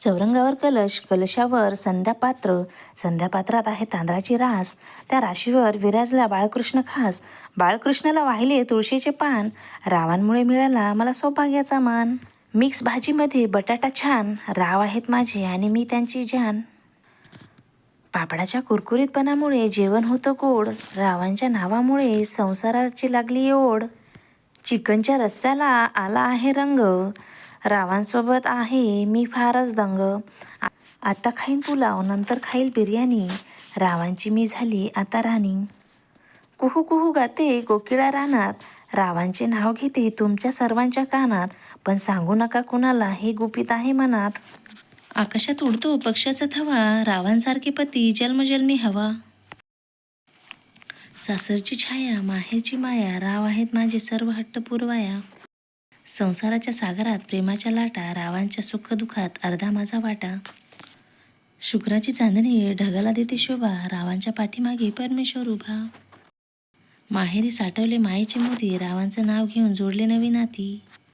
चौरंगावर कलश कलशावर संध्यापात्र संध्यापात्रात आहे तांदळाची रास. त्या राशीवर विराजला बाळकृष्ण खास. बाळकृष्णाला वाहिले तुळशीचे पान. रावांमुळे मिळाला मला सौभाग्याचा मान. मिक्स भाजीमध्ये बटाटा छान. राव आहेत माझे आणि मी त्यांची जान. पापडाच्या कुरकुरीतपणामुळे जेवण होतं गोड. रावांच्या नावामुळे संसाराची लागली ओढ. चिकनच्या रस्स्याला आला आहे रंग. रावांसोबत आहे मी फारच दंग. आ- आता खाईन पुलाव नंतर खाईल बिर्याणी. रावांची मी झाली आता राणी. कुहू कुहू गाते कोकिळा रानात. रावांचे नाव घेते तुमच्या सर्वांच्या कानात. पण सांगू नका कुणाला हे गुपित आहे मनात. आकाशात उडतो पक्षाचा थवा रावांसारखे पती जन्मजन्मी हवा. सासरची छाया माहेरची माया राव आहेत माझे सर्व हट्ट पुरवाया. संसाराच्या सागरात प्रेमाच्या लाटा रावांच्या सुखदुःखात अर्धा माझा वाटा. शुक्राची चांदणी ढगाला देते शोभा रावांच्या पाठीमागे परमेश्वर उभा. माहेरी साठवले मायेचे मोदी रावांचं नाव घेऊन जोडले नवी नाती.